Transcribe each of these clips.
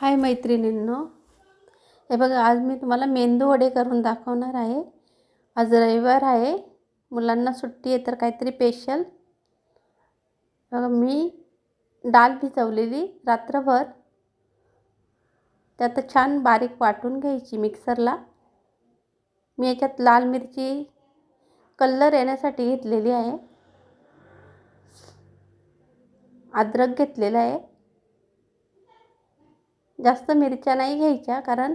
हाय मैत्रिणींनो. हे बघा आज मी तुम्हाला मेंदू वडे करून दाखवणार आहे. आज रविवार आहे. मुलांना सुट्टी आहे तर काहीतरी स्पेशल बघा मी डाळ भिजवलेली रात्रभर. त्यात छान बारीक वाटून घ्यायची मिक्सरला. मी याच्यात लाल मिरची कलर येण्यासाठी घेतलेली आहे. अद्रक घेतलेलं आहे. जास्त मिरच्या नाही घ्यायच्या कारण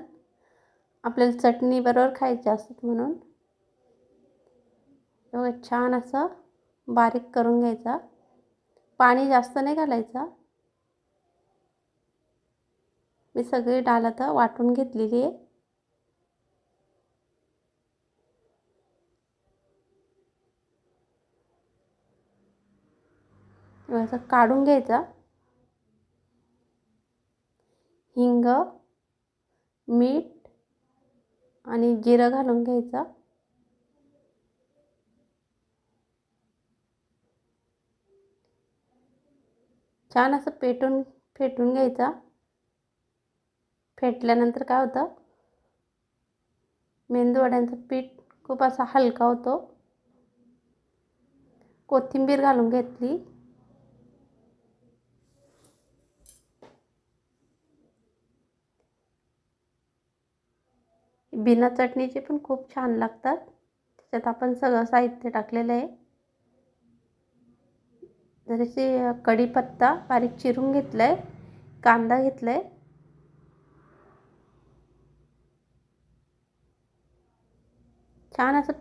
आपल्याला चटणीबरोबर खायच्या असतात म्हणून. एवढं छान असं बारीक करून घ्यायचा. पाणी जास्त नाही घालायचं. मी सगळी डाळ आता वाटून घेतलेली आहे. असं काढून घ्यायचा. हिंग मीठ आणि जिरं घालून घ्यायचं. छान असं पेटून फेटून घ्यायचा. फेटल्यानंतर काय होतं? मेंदूवड्यांचं पीठ खूप असा हलका होतो. कोथिंबीर घालून घेतली. बिना चटणीचे पण खूप छान लागतात. त्याच्यात आपण सगळं साहित्य टाकलेलं आहे. जराशी कढीपत्ता बारीक चिरून घेतला आहे कांदा घेतला आहे छान असं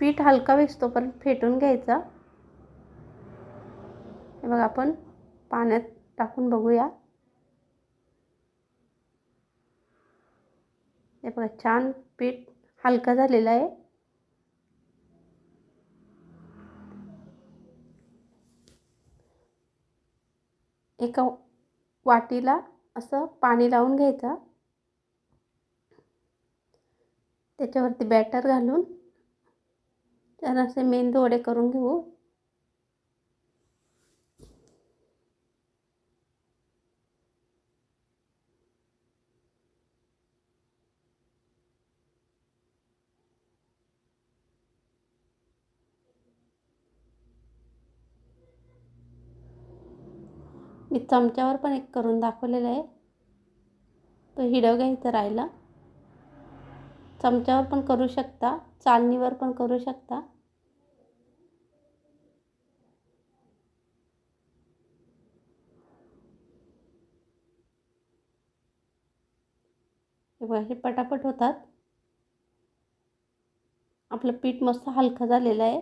पीठ हलका पण फेटून घ्यायचा. हे बघा आपण पाण्यात टाकून बघूया. हे बघा छान पीठ हलका झालेलं आहे. एका वाटीला असं पाणी लावून घ्यायचं. त्याच्यावरती बॅटर घालून त्याला असे मेंदू वडे करून घेऊ. मी चमच्यावर पण एक करून दाखवलेलं आहे. तो हिडव घ्यायचा राहिला. चमच्यावर पण करू शकता चालणीवर पण करू शकता. हे पटापट होतात. आपलं पीठ मस्त हलकं झालेलं आहे.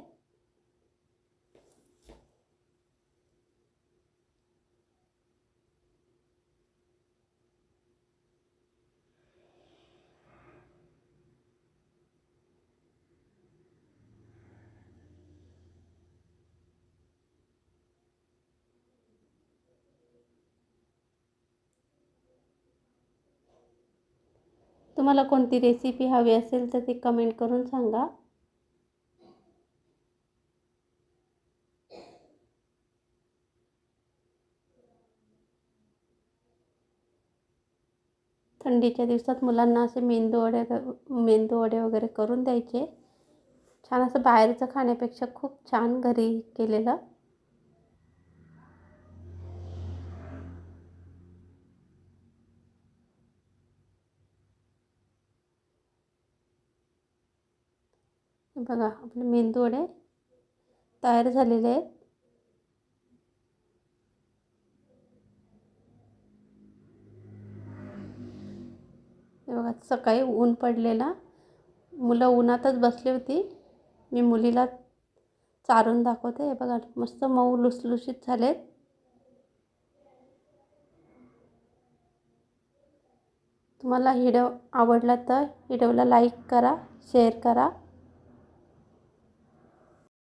तुम्हाला कोणती रेसिपी हवी असेल तर ती कमेंट करून सांगा. थंडीच्या दिवसात मुलांना असे मेंदू वडे मेंदू वडे वगैरे करून द्यायचे. छान असं बाहेरचं खाण्यापेक्षा खूप छान घरी केलेलं. बघा आपले मेंदू वडे तयार झालेले आहेत. हे बघा सकाळी ऊन पडलेला. मुलं उन्हातच बसली होती. मी मुलीला चारून दाखवते. हे बघा मस्त मऊ लुसलुशीत झालेत. तुम्हाला हिडव आवडला तर हिडवला लाईक करा शेअर करा.